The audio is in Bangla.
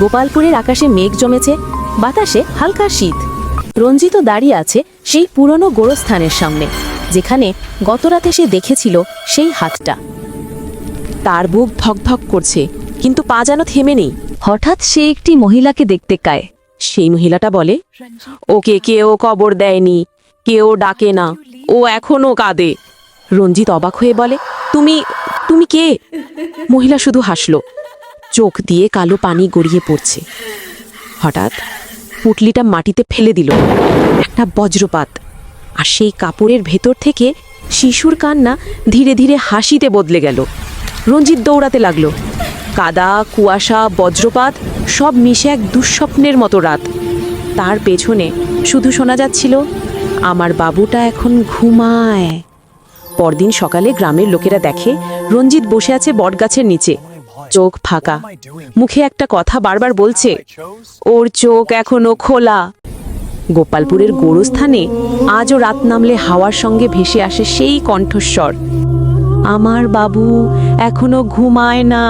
গোপালপুরের আকাশে মেঘ জমেছে, বাতাসে হালকা শীত। রঞ্জিত দাঁড়িয়ে আছে সেই পুরনো গোরস্থানের সামনে, যেখানে গতরাতে সে দেখেছিল সেই হাতটা। তার বুক ধকধক করছে, কিন্তু পা যেন থেমে নেই। হঠাৎ সে একটি মহিলাকে দেখতে পায়। সেই মহিলাটা বলে, ওকে কেউ কবর দেয়নি, কেউ ডাকে না, ও এখনও কাঁদে। রঞ্জিত অবাক হয়ে বলে, তুমি তুমি কে? মহিলা শুধু হাসলো। চোখ দিয়ে কালো পানি গড়িয়ে পড়ছে। হঠাৎ পুটলিটা মাটিতে ফেলে দিল। একটা বজ্রপাত। আর সেই কাপড়ের ভেতর থেকে শিশুর কান্না ধীরে ধীরে হাসিতে বদলে গেল। রঞ্জিত দৌড়াতে লাগল। কাদা, কুয়াশা, বজ্রপাত সব মিশে এক দুঃস্বপ্নের মতো রাত। তার পেছনে শুধু শোনা যাচ্ছিল, আমার বাবুটা এখন ঘুমায়। পরদিন সকালে গ্রামের লোকেরা দেখে রঞ্জিত বসে আছে বটগাছের নিচে। চোখ ফাঁকা। মুখে একটা কথা বারবার বলছে। ওর চোখ এখনও খোলা। গোপালপুরের গোরস্থানে আজও রাত নামলে হাওয়ার সঙ্গে ভেসে আসে সেই কণ্ঠস্বর। আমার বাবু এখনও ঘুমায় না।